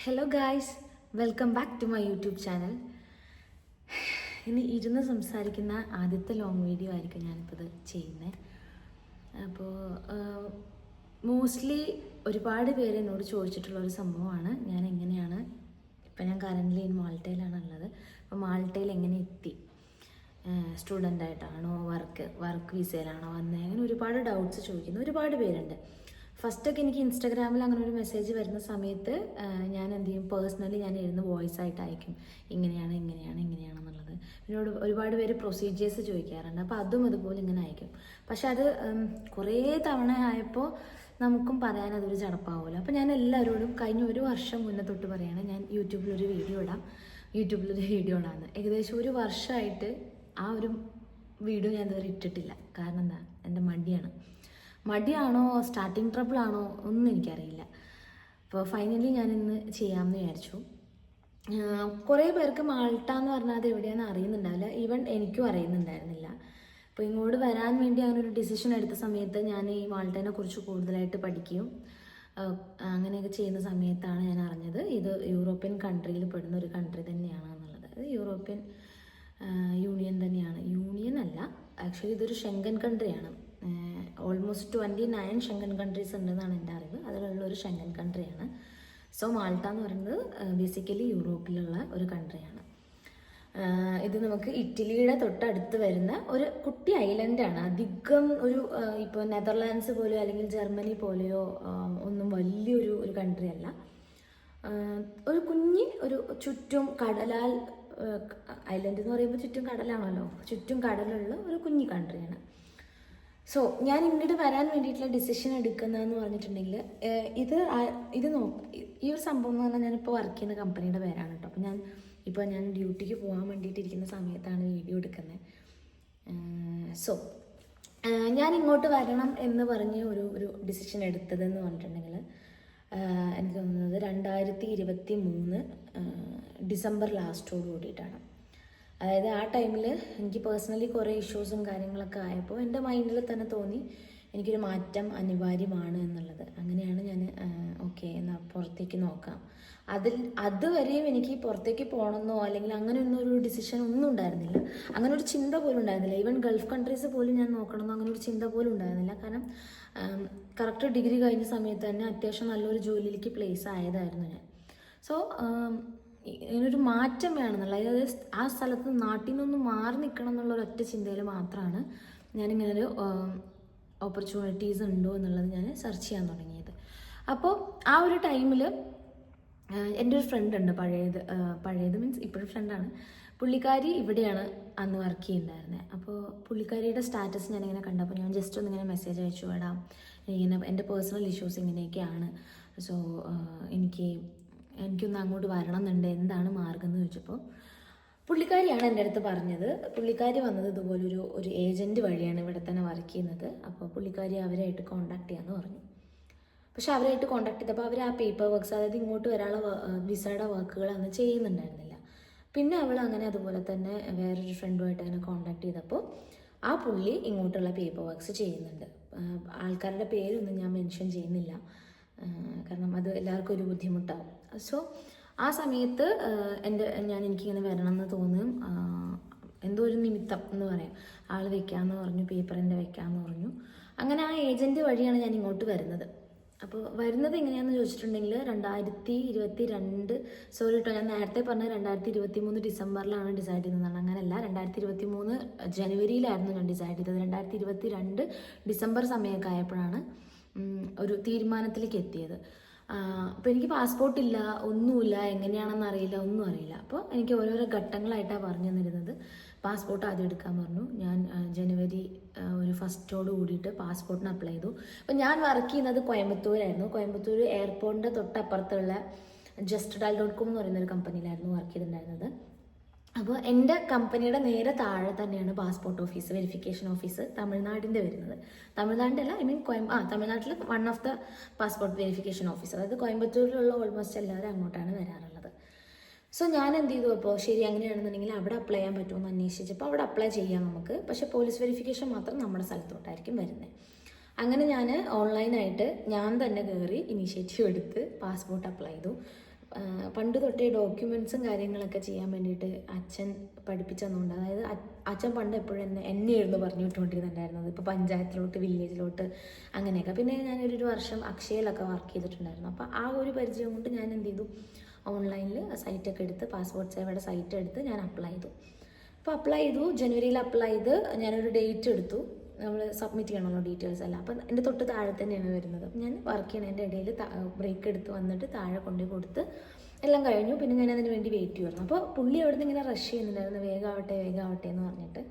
Hello guys welcome back to my YouTube channel ഇനി ഇരുന്ന് സംസാരിക്കുന്ന ആദ്യത്തെ ലോങ് വീഡിയോ ആയിരിക്കും ഞാനിപ്പോൾ ഇത് ചെയ്യുന്നത് അപ്പോൾ മോസ്റ്റ്ലി ഒരുപാട് പേര് എന്നോട് ചോദിച്ചിട്ടുള്ള ഒരു സംഭവമാണ്. ഞാൻ എങ്ങനെയാണ് ഇപ്പം ഞാൻ കറന്റ്ലി മാൾട്ടയിലാണ് ഉള്ളത് അപ്പോൾ മാൾട്ടയിൽ എങ്ങനെ എത്തി? സ്റ്റുഡന്റായിട്ടാണോ വർക്ക് വർക്ക് വിസയിലാണോ വന്നത് അങ്ങനെ ഒരുപാട് ഡൗട്ട്സ് ചോദിക്കുന്നു. ഒരുപാട് പേരുണ്ട്. ഫസ്റ്റൊക്കെ എനിക്ക് ഇൻസ്റ്റാഗ്രാമിൽ അങ്ങനെ ഒരു മെസ്സേജ് വരുന്ന സമയത്ത് ഞാൻ എന്ത് ചെയ്യും? പേഴ്സണലി ഞാൻ ഇരുന്ന് വോയിസ് ആയിട്ട് അയക്കും. ഇങ്ങനെയാണ് ഇങ്ങനെയാണ് ഇങ്ങനെയാണ് എന്നുള്ളത്. എന്നോട് ഒരുപാട് പേര് പ്രൊസീജിയേഴ്സ് ചോദിക്കാറുണ്ട്. അപ്പോൾ അതും അതുപോലെ ഇങ്ങനെ അയക്കും. പക്ഷെ അത് കുറേ തവണ ആയപ്പോൾ നമുക്കും പറയാൻ അതൊരു ചടപ്പാവില്ല അപ്പോൾ ഞാൻ എല്ലാവരോടും കഴിഞ്ഞ ഒരു വർഷം മുന്നേ തൊട്ട് പറയാണ് ഞാൻ യൂട്യൂബിലൊരു വീഡിയോ ഇടാം. യൂട്യൂബിലൊരു വീഡിയോ ഇടാമെന്ന് ഏകദേശം ഒരു വർഷമായിട്ട് ആ ഒരു വീഡിയോ ഞാൻ ഇതുവരെ ഇട്ടിട്ടില്ല. കാരണം എന്താ? എന്റെ മടിയാണ്. മടിയാണോ? സ്റ്റാർട്ടിങ് ട്രബിൾ ആണോ? ഒന്നും എനിക്കറിയില്ല. അപ്പോൾ ഫൈനലി ഞാൻ ഇന്ന് ചെയ്യാമെന്ന് വിചാരിച്ചു. കുറേ പേർക്ക് മാൾട്ട എന്ന് പറഞ്ഞാൽ അത് എവിടെയാണെന്ന് അറിയുന്നുണ്ടാവില്ല. ഈവൻ എനിക്കും അറിയുന്നുണ്ടായിരുന്നില്ല. അപ്പോൾ ഇങ്ങോട്ട് വരാൻ വേണ്ടി അങ്ങനെ ഒരു ഡിസിഷൻ എടുത്ത സമയത്ത് ഞാൻ ഈ മാൾട്ടേനെ കുറിച്ച് കൂടുതലായിട്ട് പഠിക്കുകയും ആഹ് അങ്ങനെയൊക്കെ ചെയ്യുന്ന സമയത്താണ് ഞാൻ അറിഞ്ഞത്. ഇത് യൂറോപ്യൻ കൺട്രിയിൽ പെടുന്ന ഒരു കൺട്രി തന്നെയാണ് എന്നുള്ളത്. അത് യൂറോപ്യൻ യൂണിയൻ തന്നെയാണ്. യൂണിയൻ അല്ല ആക്ച്വലി ഇതൊരു Schengen കൺട്രിയാണ് almost twenty nine Schengen countries ഉണ്ടെന്നാണ് എന്റെ അറിവ്. അതിലുള്ള ഒരു ഷെങ്കൻ കൺട്രിയാണ് സോ മാൾട്ട എന്ന് പറയുന്നത് ബേസിക്കലി യൂറോപ്പിലുള്ള ഒരു കൺട്രിയാണ് ഇത് നമുക്ക് ഇറ്റലിയുടെ തൊട്ടടുത്ത് വരുന്ന ഒരു കുട്ടി ഐലൻഡാണ് അധികം ഒരു ഇപ്പോൾ നെതർലാൻഡ്സ് പോലെയോ അല്ലെങ്കിൽ ജർമ്മനി പോലെയോ ഒന്നും വലിയൊരു ഒരു കൺട്രി അല്ല. ഒരു കുഞ്ഞി ഒരു ചുറ്റും കടലാൽ ഐലൻഡ് എന്ന് പറയുമ്പോൾ ചുറ്റും കടലാണല്ലോ. ചുറ്റും കടലുള്ള ഒരു കുഞ്ഞി കൺട്രിയാണ് സോ ഞാൻ ഇങ്ങോട്ട് വരാൻ വേണ്ടിയിട്ടുള്ള ഡിസിഷൻ എടുക്കുന്നതെന്ന് പറഞ്ഞിട്ടുണ്ടെങ്കിൽ ഇത് ഇത് നോ ഈ ഒരു സംഭവം എന്ന് പറഞ്ഞാൽ ഞാനിപ്പോൾ വർക്ക് ചെയ്യുന്ന കമ്പനിയുടെ പേരാണ് കേട്ടോ. അപ്പോൾ ഞാൻ ഇപ്പോൾ ഞാൻ ഡ്യൂട്ടിക്ക് പോകാൻ വേണ്ടിയിട്ട് ഇരിക്കുന്ന സമയത്താണ് വീഡിയോ എടുക്കുന്നത്. സോ ഞാൻ ഇങ്ങോട്ട് വരണം എന്ന് പറഞ്ഞ് ഒരു ഒരു ഡിസിഷൻ എടുത്തതെന്ന് പറഞ്ഞിട്ടുണ്ടെങ്കിൽ എനിക്ക് തോന്നുന്നത് രണ്ടായിരത്തി ഇരുപത്തി മൂന്ന് ഡിസംബർ ലാസ്റ്റോട് കൂടിയിട്ടാണ്. അതായത് ആ ടൈമിൽ എനിക്ക് പേഴ്സണലി കുറേ ഇഷ്യൂസും കാര്യങ്ങളൊക്കെ ആയപ്പോൾ എന്റെ മൈൻഡിൽ തന്നെ തോന്നി എനിക്കൊരു മാറ്റം അനിവാര്യമാണ് എന്നുള്ളത്. അങ്ങനെയാണ് ഞാൻ ഓക്കെ എന്നാൽ പുറത്തേക്ക് നോക്കാം. അതിൽ അതുവരെയും എനിക്ക് പുറത്തേക്ക് പോകണമെന്നോ അല്ലെങ്കിൽ അങ്ങനെയൊന്നും ഒരു ഡിസിഷൻ ഒന്നും ഉണ്ടായിരുന്നില്ല. അങ്ങനെ ഒരു ചിന്ത പോലും ഉണ്ടായിരുന്നില്ല. ഈവൻ ഗൾഫ് കൺട്രീസ് പോലും ഞാൻ നോക്കണമെന്നോ അങ്ങനെ ഒരു ചിന്ത പോലും ഉണ്ടായിരുന്നില്ല. കാരണം കറക്റ്റ് ഡിഗ്രി കഴിഞ്ഞ സമയത്ത് തന്നെ അത്യാവശ്യം നല്ലൊരു ജോലിയിലേക്ക് പ്ലേസ് ആയതായിരുന്നു ഞാൻ. സോ ഇതിനൊരു മാറ്റം വേണമെന്നുള്ള അതായത് ആ സ്ഥലത്ത് നാട്ടിൽ നിന്നൊന്ന് മാറി നിൽക്കണം എന്നുള്ള ഒറ്റ ചിന്തയിൽ മാത്രമാണ് ഞാനിങ്ങനൊരു ഓപ്പർച്യൂണിറ്റീസ് ഉണ്ടോ എന്നുള്ളത് ഞാൻ സെർച്ച് ചെയ്യാൻ തുടങ്ങിയത്. അപ്പോൾ ആ ഒരു ടൈമിൽ എന്റെ ഒരു ഫ്രണ്ട് ഉണ്ട് പഴയത് പഴയത് മീൻസ് ഇപ്പോഴും ഫ്രണ്ടാണ് പുള്ളിക്കാരി ഇവിടെയാണ് അന്ന് വർക്ക് ചെയ്യുന്നുണ്ടായിരുന്നത് അപ്പോൾ പുള്ളിക്കാരിയുടെ സ്റ്റാറ്റസ് ഞാനിങ്ങനെ കണ്ടപ്പോൾ ഞാൻ ജസ്റ്റ് ഒന്ന് ഇങ്ങനെ മെസ്സേജ് അയച്ചു. വിടാം ഇങ്ങനെ എന്റെ പേഴ്സണൽ ഇഷ്യൂസ് ഇങ്ങനെയൊക്കെയാണ്. സോ എനിക്ക് എനിക്കൊന്ന് അങ്ങോട്ട് വരണം എന്നുണ്ട് എന്താണ് മാർഗം എന്ന് ചോദിച്ചപ്പോൾ പുള്ളിക്കാരിയാണ് എന്റെ അടുത്ത് പറഞ്ഞത്. പുള്ളിക്കാരി വന്നത് ഇതുപോലൊരു ഒരു ഏജന്റ് വഴിയാണ് ഇവിടെ തന്നെ വർക്ക് ചെയ്യുന്നത്. അപ്പോൾ പുള്ളിക്കാരി അവരായിട്ട് കോണ്ടാക്ട് ചെയ്യാമെന്ന് പറഞ്ഞു. പക്ഷെ അവരായിട്ട് കോണ്ടാക്ട് ചെയ്തപ്പോൾ അവർ ആ പേപ്പർ വർക്ക്സ് അതായത് ഇങ്ങോട്ട് വരാനുള്ള വിസയുടെ വർക്കുകൾ അന്ന് ചെയ്യുന്നുണ്ടായിരുന്നില്ല. പിന്നെ അവൾ അങ്ങനെ അതുപോലെ തന്നെ വേറൊരു ഫ്രണ്ടുമായിട്ട് അങ്ങനെ കോണ്ടാക്ട് ചെയ്തപ്പോൾ ആ പുള്ളി ഇങ്ങോട്ടുള്ള പേപ്പർ വർക്ക്സ് ചെയ്യുന്നുണ്ട്. ആൾക്കാരുടെ പേരൊന്നും ഞാൻ മെൻഷൻ ചെയ്യുന്നില്ല. കാരണം അത് എല്ലാവർക്കും ഒരു ബുദ്ധിമുട്ടാവും. സോ ആ സമയത്ത് എന്റെ ഞാൻ എനിക്കിങ്ങനെ വരണം എന്ന് തോന്നും എന്തോ ഒരു നിമിത്തം എന്ന് പറയാം. ആൾ വെക്കാമെന്ന് പറഞ്ഞു പേപ്പറിന്റെ വെക്കാമെന്ന് പറഞ്ഞു. അങ്ങനെ ആ ഏജന്റ് വഴിയാണ് ഞാൻ ഇങ്ങോട്ട് വരുന്നത്. അപ്പോൾ വരുന്നത് എങ്ങനെയാണെന്ന് ചോദിച്ചിട്ടുണ്ടെങ്കിൽ രണ്ടായിരത്തി ഇരുപത്തി രണ്ട് സോറി കേട്ടോ ഞാൻ നേരത്തെ പറഞ്ഞ രണ്ടായിരത്തി ഇരുപത്തി മൂന്ന് ഡിസംബറിലാണ് ഡിസൈഡ് ചെയ്തതാണ് അങ്ങനെയല്ല രണ്ടായിരത്തി ഇരുപത്തി മൂന്ന് ജനുവരിയിലായിരുന്നു ഞാൻ ഡിസൈഡ് ചെയ്തത്. രണ്ടായിരത്തി ഇരുപത്തി രണ്ട് ഡിസംബർ സമയമൊക്കെ ആയപ്പോഴാണ് ഒരു തീരുമാനത്തിലേക്ക് എത്തിയത്. അപ്പോൾ എനിക്ക് പാസ്പോർട്ട് ഇല്ല ഒന്നുമില്ല എങ്ങനെയാണെന്ന് അറിയില്ല ഒന്നും അറിയില്ല. അപ്പോൾ എനിക്ക് ഓരോരോ ഘട്ടങ്ങളായിട്ടാണ് പറഞ്ഞു തന്നിരുന്നത്. പാസ്പോർട്ട് ആദ്യം എടുക്കാൻ പറഞ്ഞു. ഞാൻ ജനുവരി ഒരു ഫസ്റ്റോട് കൂടിയിട്ട് പാസ്പോർട്ടിന് അപ്ലൈ ചെയ്തു. അപ്പോൾ ഞാൻ വർക്ക് ചെയ്യുന്നത് കോയമ്പത്തൂരായിരുന്നു. കോയമ്പത്തൂർ എയർപോർട്ടിന്റെ തൊട്ടപ്പുറത്തുള്ള ജസ്റ്റ് ഡാൽ ഡോട്ട് കോം എന്ന് പറയുന്ന ഒരു കമ്പനിയിലായിരുന്നു വർക്ക് ചെയ്തിട്ടുണ്ടായിരുന്നത്. അപ്പോൾ എന്റെ കമ്പനിയുടെ നേരെ താഴെ തന്നെയാണ് പാസ്പോർട്ട് ഓഫീസ് വെരിഫിക്കേഷൻ ഓഫീസ് തമിഴ്നാടിന്റെ വരുന്നത്. തമിഴ്നാടിന്റെ അല്ല ഐ മീൻ കോയം ആ തമിഴ്നാട്ടിൽ one of the passport verification office അതായത് കോയമ്പത്തൂരിലുള്ള ഓൾമോസ്റ്റ് എല്ലാവരും അങ്ങോട്ടാണ് വരാറുള്ളത്. സോ ഞാൻ എന്ത് ചെയ്തു? അപ്പോൾ ശരി അങ്ങനെയാണെന്നുണ്ടെങ്കിൽ അവിടെ അപ്ലൈ ചെയ്യാൻ പറ്റുമെന്ന് അന്വേഷിച്ചപ്പോൾ അവിടെ അപ്ലൈ ചെയ്യാം നമുക്ക്. പക്ഷേ പോലീസ് വെരിഫിക്കേഷൻ മാത്രം നമ്മുടെ സ്ഥലത്തോട്ടായിരിക്കും വരുന്നത്. അങ്ങനെ ഞാൻ ഓൺലൈനായിട്ട് ഞാൻ തന്നെ കയറി ഇനീഷ്യേറ്റീവ് എടുത്ത് പാസ്പോർട്ട് അപ്ലൈ ചെയ്തു. പണ്ട് തൊട്ടേ ഡോക്യുമെൻസും കാര്യങ്ങളൊക്കെ ചെയ്യാൻ വേണ്ടിയിട്ട് അച്ഛൻ പഠിപ്പിച്ചു അതായത് അച്ഛൻ പണ്ട് എപ്പോഴും എന്നെ എന്നെയായിരുന്നു പറഞ്ഞു വിട്ടുകൊണ്ടിരുന്നുണ്ടായിരുന്നത്. ഇപ്പോൾ പഞ്ചായത്തിലോട്ട് വില്ലേജിലോട്ട് അങ്ങനെയൊക്കെ. പിന്നെ ഞാനൊരു വർഷം അക്ഷയയിലൊക്കെ വർക്ക് ചെയ്തിട്ടുണ്ടായിരുന്നു. അപ്പോൾ ആ ഒരു പരിചയം കൊണ്ട് ഞാൻ എന്ത് ചെയ്തു? ഓൺലൈനിൽ സൈറ്റൊക്കെ എടുത്ത് പാസ്പോർട്ട് സേവയുടെ സൈറ്റ് എടുത്ത് ഞാൻ അപ്ലൈ ചെയ്തു. അപ്പോൾ അപ്ലൈ ചെയ്തു. ജനുവരിയിൽ അപ്ലൈ ചെയ്ത് ഞാനൊരു ഡേറ്റ് എടുത്തു. നമ്മൾ സബ്മിറ്റ് ചെയ്യണമല്ലോ ഡീറ്റെയിൽസ് എല്ലാം. അപ്പം എന്റെ തൊട്ട് താഴെ തന്നെയാണ് വരുന്നത്. ഞാൻ വർക്ക് ചെയ്യണതിന്റെ ഇടയിൽ ബ്രേക്ക് എടുത്ത് വന്നിട്ട് താഴെ കൊണ്ടുപോയി കൊടുത്ത് എല്ലാം കഴിഞ്ഞു. പിന്നെ ഞാൻ അതിന് വേണ്ടി വെയിറ്റ് ചെയ്യുമായിരുന്നു അപ്പോൾ പുള്ളി അവിടെ നിന്ന് ഇങ്ങനെ റഷ് ചെയ്യുന്നുണ്ടായിരുന്നു. വേഗമാവട്ടെ വേഗമാവട്ടെ എന്ന് പറഞ്ഞിട്ട്.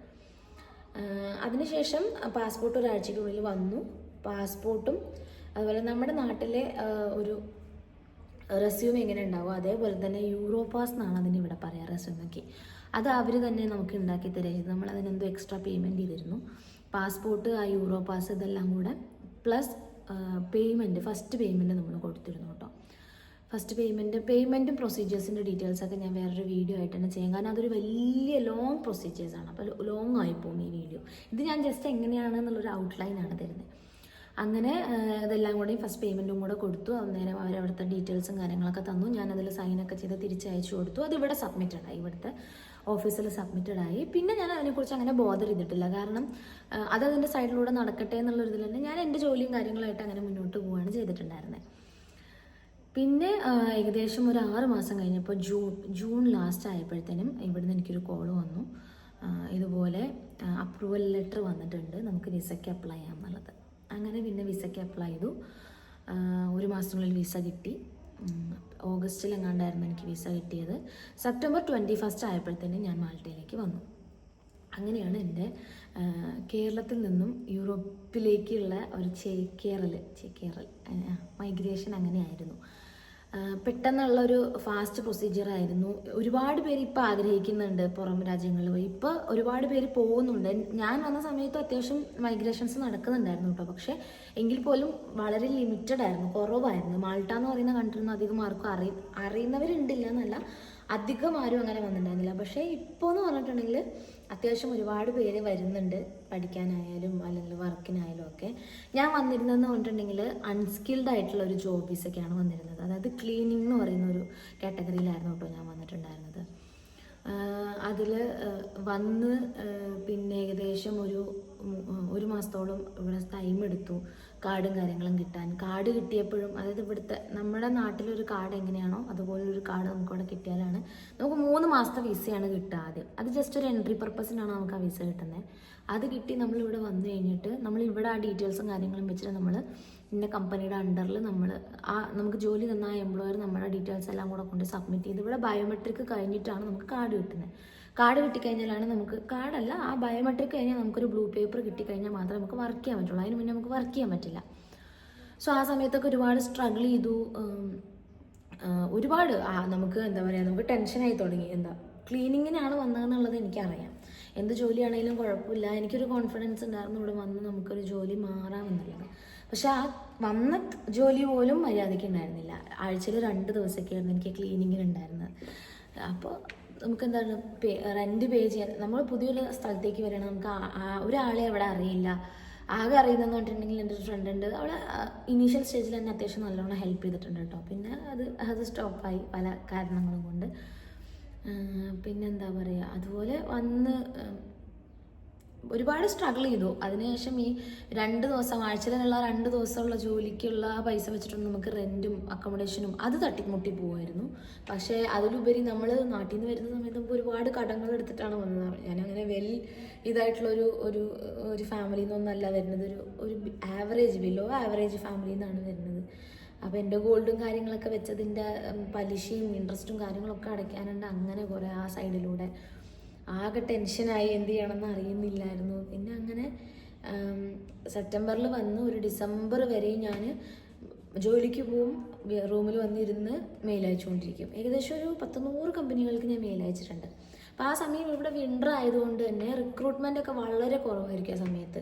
അതിനുശേഷം പാസ്പോർട്ട് ഒരാഴ്ചയ്ക്കുള്ളിൽ വന്നു. പാസ്പോർട്ടും അതുപോലെ നമ്മുടെ നാട്ടിലെ ഒരു റെസ്യൂം എങ്ങനെ ഉണ്ടാവും അതേപോലെ തന്നെ യൂറോപാസ് എന്നാണ് അതിന് ഇവിടെ പറയുക റെസ്യൂമൊക്കെ അത് അവർ തന്നെ നമുക്ക് ഉണ്ടാക്കി തരുക നമ്മൾ അതിനെന്തോ എക്സ്ട്രാ പേയ്മെന്റ് ചെയ്തിരുന്നു. പാസ്പോർട്ട് ആ യൂറോ പാസ് ഇതെല്ലാം കൂടെ പ്ലസ് പേയ്മെന്റ് ഫസ്റ്റ് പേയ്മെന്റ് നമ്മൾ കൊടുത്തിരുന്നു കേട്ടോ. ഫസ്റ്റ് പേയ്മെന്റ് പേയ്മെന്റും പ്രൊസീജിയേഴ്സിന്റെ ഡീറ്റെയിൽസൊക്കെ ഞാൻ വേറൊരു വീഡിയോ ആയിട്ട് തന്നെ ചെയ്യാം. കാരണം അതൊരു വലിയ ലോങ് പ്രൊസീജിയേഴ്സാണ് അപ്പോൾ ലോങ് ആയിപ്പോകും ഈ വീഡിയോ ഇത് ഞാൻ ജസ്റ്റ് എങ്ങനെയാണ് എന്നുള്ളൊരു ഔട്ട്ലൈനാണ് തരുന്നത്. അങ്ങനെ ഇതെല്ലാം കൂടി ഫസ്റ്റ് പേയ്മെന്റും കൂടെ കൊടുത്തു. അന്നേരം അവർ അവിടുത്തെ ഡീറ്റെയിൽസും കാര്യങ്ങളൊക്കെ തന്നു. ഞാൻ അതിൽ സൈനൊക്കെ ചെയ്ത് തിരിച്ചയച്ചു കൊടുത്തു. അത് ഇവിടെ സബ്മിറ്റഡ് ആയി ഇവിടുത്തെ. ഓഫീസിൽ സബ്മിറ്റഡ് ആയി. പിന്നെ ഞാൻ അതിനെക്കുറിച്ച് അങ്ങനെ ബോധർ ചെയ്തിട്ടില്ല. കാരണം അത് അതിന്റെ സൈഡിലൂടെ നടക്കട്ടെ എന്നുള്ളൊരു ഇതിൽ തന്നെ ഞാൻ എന്റെ ജോലിയും കാര്യങ്ങളായിട്ട് അങ്ങനെ മുന്നോട്ട് പോവുകയാണ് ചെയ്തിട്ടുണ്ടായിരുന്നത് പിന്നെ ഏകദേശം ഒരു ആറ് മാസം കഴിഞ്ഞപ്പോൾ ജൂൺ ജൂൺ ലാസ്റ്റ് ആയപ്പോഴത്തേനും ഇവിടുന്ന് എനിക്കൊരു കോൾ വന്നു. ഇതുപോലെ അപ്രൂവൽ ലെറ്റർ വന്നിട്ടുണ്ട്. നമുക്ക് വിസയ്ക്ക് അപ്ലൈ ചെയ്യാം എന്നുള്ളത് അങ്ങനെ പിന്നെ വിസയ്ക്ക് അപ്ലൈ ചെയ്തു. ഒരു മാസത്തിനുള്ളിൽ വിസ കിട്ടി. ഓഗസ്റ്റിൽ എങ്ങാണ്ടായിരുന്നു എനിക്ക് വിസ കിട്ടിയത്. സെപ്റ്റംബർ ട്വന്റി ഫസ്റ്റ് ആയപ്പോഴത്തേനും ഞാൻ മാൾട്ടയിലേക്ക് വന്നു. അങ്ങനെയാണ് എന്റെ കേരളത്തിൽ നിന്നും യൂറോപ്പിലേക്കുള്ള ഒരു ചേക്കേറൽ ചേക്കേറൽ മൈഗ്രേഷൻ അങ്ങനെയായിരുന്നു. പെട്ടെന്നുള്ളൊരു ഫാസ്റ്റ് പ്രൊസീജിയർ ആയിരുന്നു. ഒരുപാട് പേര് ഇപ്പോൾ ആഗ്രഹിക്കുന്നുണ്ട് പുറം രാജ്യങ്ങളിൽ. പോയി ഇപ്പോൾ ഒരുപാട് പേര് പോകുന്നുണ്ട്. ഞാൻ വന്ന സമയത്ത് അത്യാവശ്യം മൈഗ്രേഷൻസ് നടക്കുന്നുണ്ടായിരുന്നു കേട്ടോ. പക്ഷേ എങ്കിൽ പോലും വളരെ ലിമിറ്റഡ് ആയിരുന്നു കുറവായിരുന്നു. മാൾട്ട എന്ന് പറയുന്ന കൺട്രി ഒന്നും അധികം ആർക്കും അറിയ അറിയുന്നവരുണ്ടില്ല എന്നല്ല. അധികം ആരും അങ്ങനെ വന്നിട്ടുണ്ടായിരുന്നില്ല. പക്ഷേ ഇപ്പോൾ എന്ന് പറഞ്ഞിട്ടുണ്ടെങ്കിൽ അത്യാവശ്യം ഒരുപാട് പേര് വരുന്നുണ്ട് പഠിക്കാനായാലും അല്ലെങ്കിൽ വർക്കിനായാലും ഒക്കെ. ഞാൻ വന്നിരുന്നതെന്ന് പറഞ്ഞിട്ടുണ്ടെങ്കിൽ അൺസ്കിൽഡ് ആയിട്ടുള്ള ഒരു ജോബ് ഒക്കെയാണ് വന്നിരുന്നത്. അതായത് ക്ലീനിങ് എന്ന് പറയുന്ന ഒരു കാറ്റഗറിയിലായിരുന്നു കേട്ടോ ഞാൻ വന്നിട്ടുണ്ടായിരുന്നത്. അതിൽ വന്ന് പിന്നെ ഏകദേശം ഒരു ഒരു മാസത്തോളം ഇവിടെ ടൈം എടുത്തു. കാർഡും കാര്യങ്ങളും കിട്ടാൻ. കാർഡ് കിട്ടിയപ്പോഴും അതായത് ഇവിടുത്തെ നമ്മുടെ നാട്ടിലൊരു കാർഡ് എങ്ങനെയാണോ അതുപോലെ ഒരു കാർഡ് നമുക്ക് അവിടെ കിട്ടിയാലാണ്. നമുക്ക് മൂന്ന് മാസത്തെ വിസയാണ് കിട്ടുക ആദ്യം. അത് ജസ്റ്റ് ഒരു എൻട്രി പർപ്പസിനാണ് നമുക്ക് ആ വിസ കിട്ടുന്നത് അത് കിട്ടി നമ്മൾ ഇവിടെ വന്നു കഴിഞ്ഞിട്ട് നമ്മൾ ഇവിടെ ആ ഡീറ്റെയിൽസും കാര്യങ്ങളും വെച്ചിട്ട് നമ്മൾ ഇന്ന കമ്പനിയുടെ അണ്ടറിൽ നമ്മൾ ആ നമുക്ക് ജോലി തന്ന ആ എംപ്ലോയർ നമ്മുടെ ഡീറ്റെയിൽസ് എല്ലാം കൂടെ കൊണ്ട് സബ്മിറ്റ് ചെയ്ത്. ഇവിടെ ബയോമെട്രിക് കഴിഞ്ഞിട്ടാണ് നമുക്ക് കാർഡ് കിട്ടുന്നത് കാർഡ് കിട്ടിക്കഴിഞ്ഞാലാണ് നമുക്ക് കാർഡല്ല ആ ബയോമെട്രിക് കഴിഞ്ഞാൽ നമുക്കൊരു ബ്ലൂ പേപ്പർ കിട്ടിക്കഴിഞ്ഞാൽ മാത്രമേ നമുക്ക് വർക്ക് ചെയ്യാൻ പറ്റുള്ളൂ. അതിന് മുന്നേ നമുക്ക് വർക്ക് ചെയ്യാൻ പറ്റില്ല. സോ ആ സമയത്തൊക്കെ ഒരുപാട് സ്ട്രഗിൾ ചെയ്തു. ഒരുപാട് ആ, നമുക്ക് എന്താ പറയുക നമുക്ക് ടെൻഷനായി തുടങ്ങി. എന്താ ക്ലീനിങ്ങിനാണ് വന്നതെന്നുള്ളത് എനിക്കറിയാം. എന്ത് ജോലിയാണെങ്കിലും കുഴപ്പമില്ല. എനിക്കൊരു കോൺഫിഡൻസ് ഉണ്ടായിരുന്നു ഇവിടെ വന്ന് നമുക്കൊരു ജോലി മാറാമെന്നുള്ളത്. പക്ഷെ ആ വന്ന ജോലി പോലും മര്യാദയ്ക്ക് ഉണ്ടായിരുന്നില്ല. ആഴ്ചയിൽ രണ്ട് ദിവസമൊക്കെയായിരുന്നു എനിക്ക് ക്ലീനിങ്ങിന് ഉണ്ടായിരുന്നത് അപ്പോൾ നമുക്ക് എന്താണ് റെന്റ് പേ ചെയ്യാൻ നമ്മൾ പുതിയൊരു സ്ഥലത്തേക്ക് വരണം. നമുക്ക് ഒരാളെ അവിടെ അറിയില്ല. ആകെ അറിയുന്നതെന്ന് പറഞ്ഞിട്ടുണ്ടെങ്കിൽ എന്റെ ഒരു ഫ്രണ്ട് ഉണ്ട്. അവൾ ഇനീഷ്യൽ സ്റ്റേജിൽ തന്നെ അത്യാവശ്യം നല്ലോണം ഹെൽപ്പ് ചെയ്തിട്ടുണ്ട് കേട്ടോ. പിന്നെ അത് അത് സ്റ്റോപ്പായി പല കാരണങ്ങളും കൊണ്ട്. പിന്നെന്താ പറയുക അതുപോലെ വന്ന് ഒരുപാട് സ്ട്രഗിൾ ചെയ്തു. അതിനുശേഷം ഈ രണ്ട് ദിവസം ആഴ്ചയിലുള്ള രണ്ട് ദിവസമുള്ള ജോലിക്കുള്ള പൈസ വെച്ചിട്ടുണ്ട് നമുക്ക് റെന്റും അക്കോമഡേഷനും അത് തട്ടിമുട്ടി പോകുമായിരുന്നു പക്ഷേ അതിലുപരി നമ്മൾ നാട്ടിൽ നിന്ന് വരുന്ന സമയത്ത് നമുക്ക് ഒരുപാട് കടങ്ങൾ എടുത്തിട്ടാണ് വന്നത്. ഞാനങ്ങനെ വെൽ ഇതായിട്ടുള്ളൊരു ഒരു ഒരു ഒരു ഫാമിലിയിൽ നിന്നൊന്നല്ല വരുന്നത് ഒരു ഒരു ആവറേജ് ബിലോ ആവറേജ് ഫാമിലിയിൽ നിന്നാണ് വരുന്നത്. അപ്പോൾ എന്റെ ഗോൾഡും കാര്യങ്ങളൊക്കെ വെച്ചതിന്റെ പലിശയും ഇൻട്രസ്റ്റും കാര്യങ്ങളൊക്കെ അടയ്ക്കാനുണ്ട്. അങ്ങനെ കുറേ ആ സൈഡിലൂടെ ആകെ ടെൻഷനായി എന്ത് ചെയ്യണമെന്ന് അറിയുന്നില്ലായിരുന്നു. പിന്നെ അങ്ങനെ സെപ്റ്റംബറിൽ വന്ന് ഒരു ഡിസംബർ വരെ ഞാൻ ജോലിക്ക് പോവും റൂമിൽ വന്നിരുന്ന് മെയിൽ അയച്ചുകൊണ്ടിരിക്കും. ഏകദേശം ഒരു പത്ത് നൂറ് കമ്പനികൾക്ക് ഞാൻ മെയിൽ അയച്ചിട്ടുണ്ട്. അപ്പോൾ ആ സമയം ഇവിടെ വിന്റർ ആയതുകൊണ്ട് തന്നെ റിക്രൂട്ട്മെന്റ് ഒക്കെ വളരെ കുറവായിരിക്കും ആ സമയത്ത്.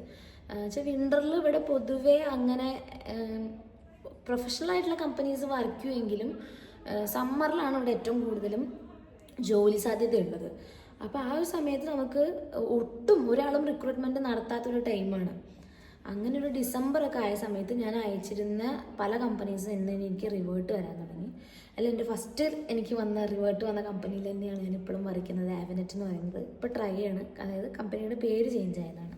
വെച്ചാൽ വിന്ററിൽ ഇവിടെ പൊതുവേ അങ്ങനെ പ്രൊഫഷണൽ ആയിട്ടുള്ള കമ്പനീസ് വർക്ക് ചെയ്യുമെങ്കിലും സമ്മറിലാണ് ഇവിടെ ഏറ്റവും കൂടുതലും ജോലി സാധ്യതയുള്ളത്. അപ്പോൾ ആ ഒരു സമയത്ത് നമുക്ക് ഒട്ടും ഒരാളും റിക്രൂട്ട്മെന്റ് നടത്താത്തൊരു ടൈമാണ് അങ്ങനെ ഒരു ഡിസംബർ ഒക്കെ ആയ സമയത്ത് ഞാൻ അയച്ചിരുന്ന പല കമ്പനീസ് എന്ന് എനിക്ക് റിവേർട്ട് വരാൻ തുടങ്ങി. അല്ല എന്റെ ഫസ്റ്റ് എനിക്ക് വന്ന റിവേർട്ട് വന്ന കമ്പനിയിൽ തന്നെയാണ് ഞാൻ ഇപ്പോഴും വരയ്ക്കുന്നത് ആവനറ്റ് എന്ന് പറയുന്നത്. ഇപ്പോൾ ട്രൈ ആണ്. അതായത് കമ്പനിയുടെ പേര് ചേഞ്ച് ആയതാണ്.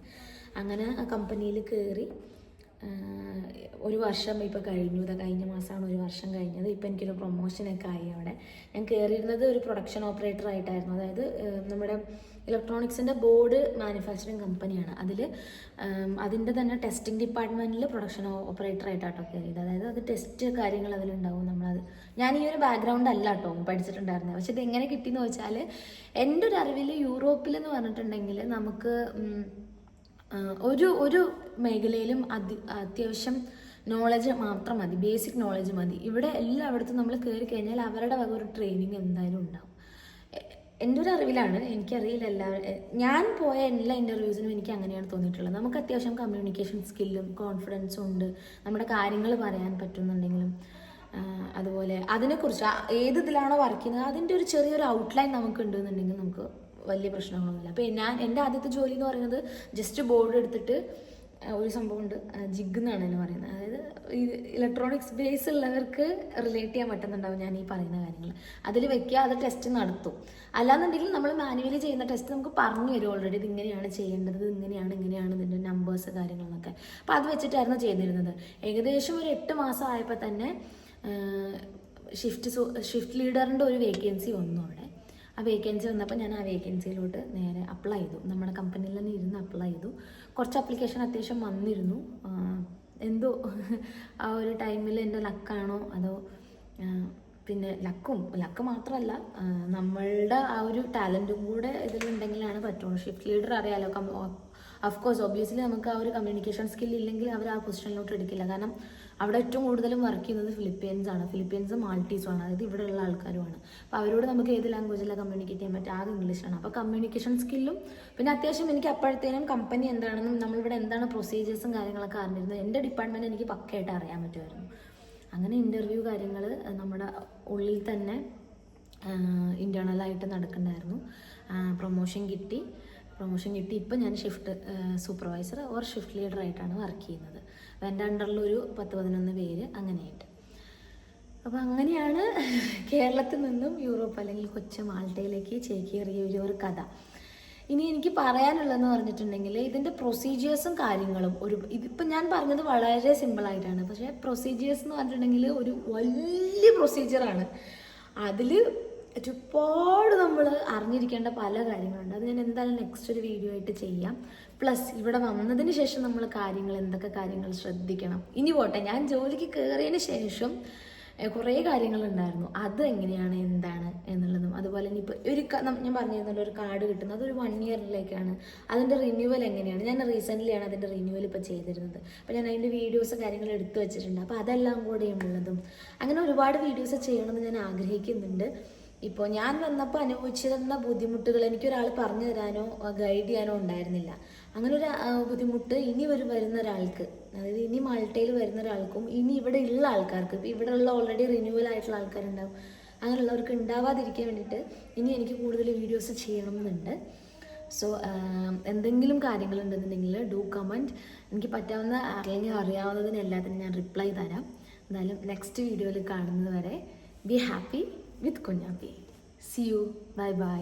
അങ്ങനെ ആ കമ്പനിയിൽ കയറി ഒരു വർഷം ഇപ്പോൾ കഴിഞ്ഞു. ഇതാ കഴിഞ്ഞ മാസമാണ് ഒരു വർഷം കഴിഞ്ഞത്. ഇപ്പോൾ എനിക്കൊരു പ്രൊമോഷനൊക്കെ ആയി അവിടെ. ഞാൻ കയറിയിരുന്നത് ഒരു പ്രൊഡക്ഷൻ ഓപ്പറേറ്റർ ആയിട്ടായിരുന്നു. അതായത് നമ്മുടെ ഇലക്ട്രോണിക്സിന്റെ ബോർഡ് മാനുഫാക്ചറിങ് കമ്പനിയാണ് അതിൽ അതിന്റെ തന്നെ ടെസ്റ്റിംഗ് ഡിപ്പാർട്ട്മെന്റിൽ പ്രൊഡക്ഷൻ ഓപ്പറേറ്റർ ആയിട്ടാട്ടോ കയറിയത് അതായത് അത് ടെസ്റ്റ് കാര്യങ്ങൾ അതിലുണ്ടാവും നമ്മളത്. ഞാൻ ഈ ഒരു ബാക്ക്ഗ്രൗണ്ട് അല്ല കേട്ടോ പഠിച്ചിട്ടുണ്ടായിരുന്നത് പക്ഷെ ഇത് എങ്ങനെ കിട്ടിയെന്ന് വെച്ചാൽ എന്റെ ഒരു അറിവിൽ യൂറോപ്പിലെന്ന് പറഞ്ഞിട്ടുണ്ടെങ്കിൽ നമുക്ക് ഒരു ഒരു മേഖലയിലും അതി അത്യാവശ്യം നോളജ് മാത്രം മതി ബേസിക് നോളജ് മതി. ഇവിടെ എല്ലായിടത്തും നമ്മൾ കയറി കഴിഞ്ഞാൽ അവരുടെ വക ഒരു ട്രെയിനിങ് എന്തായാലും ഉണ്ടാവും. എന്റെ ഒരു അറിവിലാണ് എനിക്കറിയില്ല എല്ലാ ഞാൻ പോയ എല്ലാ ഇന്റർവ്യൂസിനും എനിക്ക് അങ്ങനെയാണ് തോന്നിയിട്ടുള്ളത്. നമുക്ക് അത്യാവശ്യം കമ്മ്യൂണിക്കേഷൻ സ്കില്ലും കോൺഫിഡൻസും ഉണ്ട്. നമ്മുടെ കാര്യങ്ങൾ പറയാൻ പറ്റുന്നുണ്ടെങ്കിലും അതുപോലെ അതിനെക്കുറിച്ച് ഏത് ഇതിലാണോ വർക്ക് ചെയ്യുന്നത് അതിന്റെ ഒരു ചെറിയൊരു ഔട്ട്ലൈൻ നമുക്ക് ഉണ്ടെന്നുണ്ടെങ്കിൽ നമുക്ക് വലിയ പ്രശ്നങ്ങളൊന്നുമില്ല. അപ്പോൾ ഞാൻ എന്റെ ആദ്യത്തെ ജോലി എന്ന് പറയുന്നത് ജസ്റ്റ് ബോർഡ് എടുത്തിട്ട് ഒരു സംഭവമുണ്ട് ജിഗ് എന്നാണ് എന്നെ പറയുന്നത്. അതായത് ഈ ഇലക്ട്രോണിക്സ് ബേസ് ഉള്ളവർക്ക് റിലേറ്റ് ചെയ്യാൻ പറ്റുന്നുണ്ടാവും ഞാൻ ഈ പറയുന്ന കാര്യങ്ങൾ. അതിൽ വെക്കുക അത് ടെസ്റ്റ് നടത്തും. അല്ലാന്നുണ്ടെങ്കിൽ നമ്മൾ മാനുവലി ചെയ്യുന്ന ടെസ്റ്റ് നമുക്ക് പറഞ്ഞു തരും ഓൾറെഡി ഇത് ഇങ്ങനെയാണ് ചെയ്യേണ്ടത് ഇങ്ങനെയാണ് ഇങ്ങനെയാണ് ഇതിന്റെ നമ്പേഴ്സ് കാര്യങ്ങളൊക്കെ അപ്പോൾ അത് വെച്ചിട്ടായിരുന്നു ചെയ്തിരുന്നത്. ഏകദേശം ഒരു എട്ട് മാസം ആയപ്പോൾ തന്നെ ഷിഫ്റ്റ് ഷിഫ്റ്റ് ലീഡറിന്റെ ഒരു വേക്കൻസി വന്നു അവിടെ. ആ വേക്കൻസി വന്നപ്പോൾ ഞാൻ ആ വേക്കൻസിയിലോട്ട് നേരെ അപ്ലൈ ചെയ്തു. നമ്മുടെ കമ്പനിയിൽ തന്നെ ഇരുന്ന് അപ്ലൈ ചെയ്തു. കുറച്ച് അപ്ലിക്കേഷൻ അത്യാവശ്യം വന്നിരുന്നു. എന്തോ ആ ഒരു ടൈമിൽ എന്റെ ലക്കാണോ അതോ പിന്നെ ലക്കും ലക്ക് മാത്രമല്ല നമ്മളുടെ ആ ഒരു ടാലന്റും കൂടെ ഇതിലുണ്ടെങ്കിലാണ് പറ്റുള്ളൂ. ഷിഫ്റ്റ് ലീഡർ അറിയാലോ ഓഫ് കോഴ്സ് ഒബ്വിയസ്ലി നമുക്ക് ആ ഒരു കമ്മ്യൂണിക്കേഷൻ സ്കിൽ ഇല്ലെങ്കിൽ അവർ ആ പൊസിഷനിലോട്ട് എടുക്കില്ല. കാരണം അവിടെ ഏറ്റവും കൂടുതലും വർക്ക് ചെയ്യുന്നത് ഫിലിപ്പീൻസ് ആണ്. ഫിലിപ്പീൻസ് മാൾട്ടീസും ആണ്. അതായത് ഇവിടെയുള്ള ആൾക്കാരുമാണ്. അപ്പോൾ അവരോട് നമുക്ക് ഏത് ലാംഗ്വേജിലാണ് കമ്മ്യൂണിക്കേറ്റ് ചെയ്യാൻ പറ്റുക? ആകെ ഇംഗ്ലീഷാണ് അപ്പോൾ കമ്മ്യൂണിക്കേഷൻ സ്കില്ലും പിന്നെ അത്യാവശ്യം എനിക്ക് അപ്പോഴത്തേനും കമ്പനി എന്താണെന്നും നമ്മളിവിടെ എന്താണ് പ്രൊസീജിയേഴ്സും കാര്യങ്ങളൊക്കെ അറിഞ്ഞിരുന്നത് എന്റെ ഡിപ്പാർട്ട്മെന്റ് എനിക്ക് പക്കയായിട്ട് അറിയാൻ പറ്റുമായിരുന്നു. അങ്ങനെ ഇന്റർവ്യൂ കാര്യങ്ങൾ നമ്മുടെ ഉള്ളിൽ തന്നെ ഇന്റേർണലായിട്ട് നടക്കണ്ടായിരുന്നു പ്രൊമോഷൻ കിട്ടി. പ്രൊമോഷൻ കിട്ടി. ഇപ്പം ഞാൻ ഷിഫ്റ്റ് സൂപ്പർവൈസർ ഓർ ഷിഫ്റ്റ് ലീഡറായിട്ടാണ് വർക്ക് ചെയ്യുന്നത്. അപ്പോൾ എന്റെ അണ്ടറിൽ ഒരു പത്ത് പതിനൊന്ന് പേര് അങ്ങനെയായിട്ട്. അപ്പോൾ അങ്ങനെയാണ് കേരളത്തിൽ നിന്നും യൂറോപ്പ് അല്ലെങ്കിൽ കൊച്ചു മാൾട്ടയിലേക്ക് ചേക്കേറിയ ഒരു ഒരു കഥ. ഇനി എനിക്ക് പറയാനുള്ളതെന്ന് പറഞ്ഞിട്ടുണ്ടെങ്കിൽ ഇതിന്റെ പ്രൊസീജിയേഴ്സും കാര്യങ്ങളും ഒരു ഇതിപ്പോൾ ഞാൻ പറഞ്ഞത് വളരെ സിമ്പിളായിട്ടാണ് പക്ഷേ പ്രൊസീജിയേഴ്സ് എന്ന് പറഞ്ഞിട്ടുണ്ടെങ്കിൽ ഒരു വലിയ പ്രൊസീജിയറാണ് അതിൽ ഒരുപാട് നമ്മൾ അറിഞ്ഞിരിക്കേണ്ട പല കാര്യങ്ങളുണ്ട്. അത് ഞാൻ എന്തായാലും നെക്സ്റ്റ് ഒരു വീഡിയോ ആയിട്ട് ചെയ്യാം. പ്ലസ് ഇവിടെ വന്നതിന് ശേഷം നമ്മൾ കാര്യങ്ങൾ എന്തൊക്കെ കാര്യങ്ങൾ ശ്രദ്ധിക്കണം. ഇനി പോട്ടെ ഞാൻ ജോലിക്ക് കയറിയതിന് ശേഷം കുറേ കാര്യങ്ങളുണ്ടായിരുന്നു. അത് എങ്ങനെയാണ് എന്താണ് എന്നുള്ളതും. അതുപോലെ തന്നെ ഇപ്പോൾ ഒരു ഞാൻ പറഞ്ഞിരുന്നല്ലോ ഒരു കാർഡ് കിട്ടുന്നത് അതൊരു വൺ ഇയറിലേക്കാണ് അതിന്റെ റിന്യൂവൽ എങ്ങനെയാണ്? ഞാൻ റീസെന്റ്ലിയാണ് അതിന്റെ റിന്യൂവൽ ഇപ്പോൾ ചെയ്തിരുന്നത്. അപ്പോൾ ഞാൻ അതിന്റെ വീഡിയോസ് കാര്യങ്ങൾ എടുത്തു വെച്ചിട്ടുണ്ട്. അപ്പോൾ അതെല്ലാം കൂടെയും ഉള്ളതും. അങ്ങനെ ഒരുപാട് വീഡിയോസ് ചെയ്യണമെന്ന് ഞാൻ ആഗ്രഹിക്കുന്നുണ്ട്. ഇപ്പോൾ ഞാൻ വന്നപ്പോൾ അനുഭവിച്ചിരുന്ന ബുദ്ധിമുട്ടുകൾ എനിക്കൊരാൾ പറഞ്ഞു തരാനോ ഗൈഡ് ചെയ്യാനോ ഉണ്ടായിരുന്നില്ല. അങ്ങനെ ഒരു ബുദ്ധിമുട്ട് ഇനി വരും വരുന്ന ഒരാൾക്ക് അതായത് ഇനി മാൾട്ടയിൽ വരുന്ന ഒരാൾക്കും ഇനി ഇവിടെ ഉള്ള ആൾക്കാർക്ക് ഇവിടെ ഉള്ള ഓൾറെഡി റിന്യൂവൽ ആയിട്ടുള്ള ആൾക്കാരുണ്ടാവും അങ്ങനെയുള്ളവർക്ക് ഉണ്ടാവാതിരിക്കാൻ വേണ്ടിയിട്ട് ഇനി എനിക്ക് കൂടുതൽ വീഡിയോസ് ചെയ്യണം എന്നുണ്ട് സോ എന്തെങ്കിലും കാര്യങ്ങളുണ്ടെന്നുണ്ടെങ്കിൽ ഡു കമന്റ് എനിക്ക് പറ്റാവുന്ന അല്ലെങ്കിൽ അറിയാവുന്നതിന് എല്ലാത്തിനും ഞാൻ റിപ്ലൈ തരാം. എന്നാലും നെക്സ്റ്റ് വീഡിയോയിൽ കാണുന്നത് വരെ be happy with Kunjappi see you bye bye